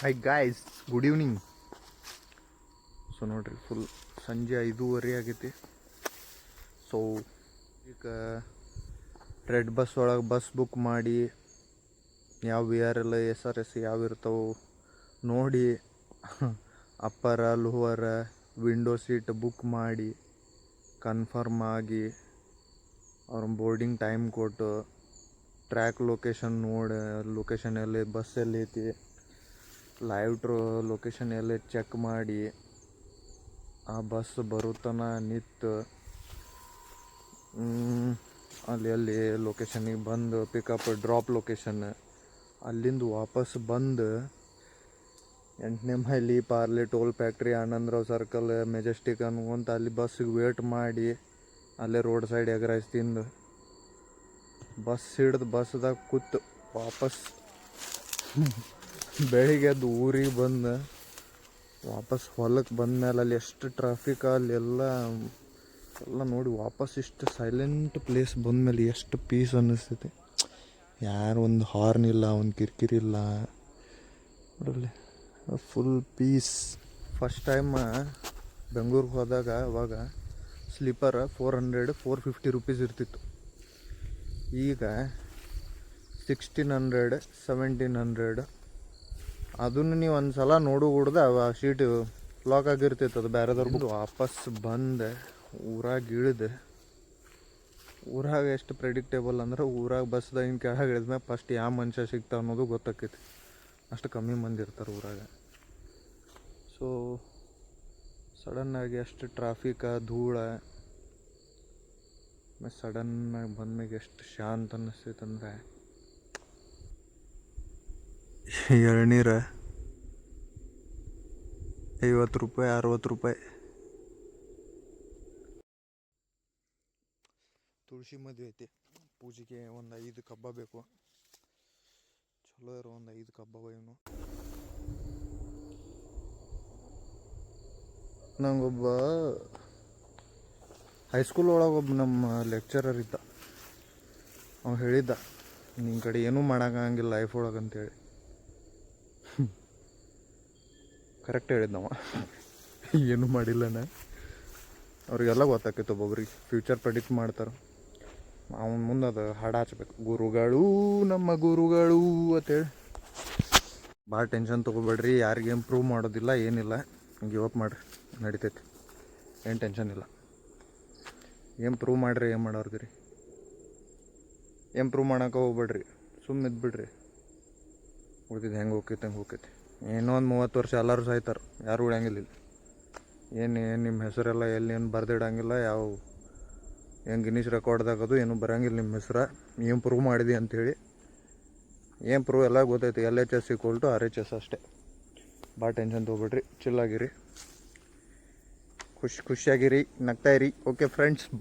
Hi guys good evening so ನೋಡ್ರಿ full ಸಂಜೆ ಐದೂವರೆ ಆಗೈತಿ. ಸೊ ಈಗ ರೆಡ್ ಬಸ್ ಒಳಗೆ ಬಸ್ ಬುಕ್ ಮಾಡಿ, ಯಾವ V R L S R S ಯಾವ ಇರ್ತಾವೆ ನೋಡಿ. Upper lower window seat book ಮಾಡಿ ಕನ್ಫರ್ಮ್ ಆಗಿ ಅವ್ರ ಬೋರ್ಡಿಂಗ್ ಟೈಮ್ ಕೊಟ್ಟು ಟ್ರ್ಯಾಕ್ ಲೊಕೇಶನ್ ನೋಡಿ ಲೊಕೇಶನ್ ಎಲ್ಲಿ ಬಸ್ ಎಲ್ಲೈತಿ ಲೈವ್ ಟ್ರೋ ಲೊಕೇಶನ್ ಎಲ್ಲ ಚೆಕ್ ಮಾಡಿ. ಆ ಬಸ್ ಬರುತ್ತನ ನಿಂತು ಅಲ್ಲಿ ಅಲ್ಲಿ ಲೊಕೇಶನಿಗೆ ಬಂದು ಪಿಕಪ್ ಡ್ರಾಪ್ ಲೊಕೇಶನ್ ಅಲ್ಲಿಂದ ವಾಪಸ್ ಬಂದು, ಎಂಟನೇ mile Parle toll factory Anandrao circle Majestic ಅನ್ಕೊಂತ ಅಲ್ಲಿ ಬಸ್ಸಿಗೆ ವೇಟ್ ಮಾಡಿ, ಅಲ್ಲೇ ರೋಡ್ ಸೈಡ್ ಎಗ್ ರೈಸ್ ತಿಂದು. ಬಸ್ ಹಿಡ್ದು ಬಸ್ದಾಗ ಕೂತು, ವಾಪಸ್. ಬೆಳಿಗ್ಗೆ ಎದ್ದು ಊರಿಗೆ ಬಂದು, ವಾಪಸ್ ಹೊಲಕ್ಕೆ ಬಂದಮೇಲೆ ಅಲ್ಲಿ ಎಷ್ಟು ಟ್ರಾಫಿಕ್ ಅಲ್ಲಿ ಎಲ್ಲ ಎಲ್ಲ ನೋಡಿ ವಾಪಸ್ ಇಷ್ಟು ಸೈಲೆಂಟ್ ಪ್ಲೇಸ್ ಬಂದಮೇಲೆ ಎಷ್ಟು ಪೀಸ್ ಅನ್ನಿಸ್ತೈತಿ. ಯಾರು ಒಂದು ಹಾರ್ನ್ ಇಲ್ಲ, ಒಂದು ಕಿರಿಕಿರಿ ಇಲ್ಲ. ನೋಡಲ್ಲಿ ಫುಲ್ ಪೀಸ್ ಫಸ್ಟ್ ಟೈಮ್ ಬೆಂಗ್ಳೂರಿಗೆ ಹೋದಾಗ ಅವಾಗ sleeper four hundred four fifty rupees ಇರ್ತಿತ್ತು. ಈಗ ಸಿಕ್ಸ್ಟೀನ್ ಹಂಡ್ರೆಡ್ ಸೆವೆಂಟೀನ್ ಹಂಡ್ರೆಡ್ ಅದನ್ನು ನೀವು ಒಂದು ಸಲ ನೋಡು ಕೂಡದೆ ಆ ಶೀಟ್ ಲಾಕ್ ಆಗಿರ್ತಿತ್ತು, ಅದು ಬೇರೆದವ್ರು ವಾಪಸ್ ಬಂದೆ. ಊರಾಗ ಇಳಿದೆ. ಊರಾಗ ಎಷ್ಟು ಪ್ರೆಡಿಕ್ಟೇಬಲ್ ಅಂದ್ರೆ ಊರಾಗ ಬಸ್ದಾಗಿನ ಕೆಳಗೆ ಇಳಿದ್ಮೇಲೆ ಫಸ್ಟ್ ಯಾವ ಮನುಷ್ಯ ಸಿಗ್ತಾವ ಅನ್ನೋದು ಗೊತ್ತಾಕೈತಿ ಅಷ್ಟು ಕಮ್ಮಿ ಮಂದಿ ಇರ್ತಾರೆ ಊರಾಗ. ಸೊ ಸಡನ್ನಾಗಿ ಅಷ್ಟು ಟ್ರಾಫಿಕ ಧೂಳ ಮತ್ತು ಸಡನ್ನಾಗಿ ಬಂದ್ಮೇಲೆ ಎಷ್ಟು ಶಾಂತ ಅನ್ನಿಸ್ತೈತಂದ್ರೆ ಎಳ್ನೀರ ಐವತ್ತು ರೂಪಾಯಿ, ಅರವತ್ತು ರೂಪಾಯಿ. ತುಳಸಿ ಮದುವೆ ಐತಿ. ಪೂಜೆಗೆ ಒಂದು ಐದು ಕಬ್ಬ ಬೇಕು. ಚಲೋ ಇರೋ ಒಂದು ಐದು ಕಬ್ಬ ಇವನು. ನಂಗೊಬ್ಬ ಹೈಸ್ಕೂಲ್ ಒಳಗೆ ಒಬ್ಬ ನಮ್ಮ ಲೆಕ್ಚರರ್ ಇದ್ದ. ಅವ್ನು ಹೇಳಿದ್ದ ನಿನ್ನ ಕಡೆ ಏನೂ ಮಾಡೋಕ್ಕಾಗಂಗಿಲ್ಲ ಲೈಫ್ ಒಳಗೆ ಅಂತೇಳಿ. ಕರೆಕ್ಟ್ ಹೇಳಿದ್ನವ. ಏನೂ ಮಾಡಿಲ್ಲನ. ಅವ್ರಿಗೆಲ್ಲ ಗೊತ್ತಾಕೈತೆ ಒಬ್ಬೊಬ್ರಿಗೆ. ಫ್ಯೂಚರ್ ಪ್ರೆಡಿಕ್ಟ್ ಮಾಡ್ತಾರೆ. ಅವನ ಮುಂದೆ ಅದು ಹಾಡು ಹಚ್ಬೇಕು. ಗುರುಗಳು ನಮ್ಮ ಗುರುಗಳು ಅಂತೇಳಿ ಭಾಳ ಟೆನ್ಷನ್ ತೊಗೋಬೇಡ್ರಿ. ಯಾರಿಗೆ ಇಂಪ್ರೂವ್ ಮಾಡೋದಿಲ್ಲ, ಏನಿಲ್ಲ. ಗಿವ್ ಅಪ್ ಮಾಡಿರಿ. ನಡಿತೈತಿ. ಏನು ಟೆನ್ಷನ್ ಇಲ್ಲ. ಏನು ಪ್ರೂವ್ ಮಾಡ್ರಿ, ಏನು ಮಾಡೋರ್ಗೆ ರೀ ಏನು ಪ್ರೂವ್ ಮಾಡೋಕೆ ಹೋಗ್ಬೇಡ್ರಿ. ಸುಮ್ಮನೆ ಇದ್ಬಿಡ್ರಿ ಉಳ್ದಿದ್ದು ಹೆಂಗೆ ಹೋಗ್ತೈತೆ, ಹಂಗೆ ಹೋಗ್ತೈತಿ. ಏನೋ ಒಂದು ಮೂವತ್ತು ವರ್ಷ ಎಲ್ಲರೂ ಸಾಯ್ತಾರೆ. ಯಾರು ಉಳಿಯಂಗಿಲ್ಲ ಏನು ಏನು ನಿಮ್ಮ ಹೆಸರೆಲ್ಲ ಎಲ್ಲಿ ಏನು ಬರ್ದಿಡಂಗಿಲ್ಲ, ಯಾವ ಏನು ರೆಕಾರ್ಡ್ದಾಗ ಅದು ಏನು ಬರಂಗಿಲ್ಲ ನಿಮ್ಮ ಹೆಸ್ರು. ಏನು ಪ್ರೂವ್ ಮಾಡಿದಿ ಅಂಥೇಳಿ ಏನು ಪ್ರೂವ್ ಎಲ್ಲ ಗೊತ್ತೈತಿ. L H S equal to R H S ಅಷ್ಟೇ. ಭಾಳ ಟೆನ್ಷನ್ ತೊಗೊಬೇಡ್ರಿ. ಚಿಲ್ಲಾಗಿರಿ ಖುಷಿ, ಖುಷಿಯಾಗಿರಿ ನಗ್ತಾಯಿರಿ ಓಕೆ ಫ್ರೆಂಡ್ಸ್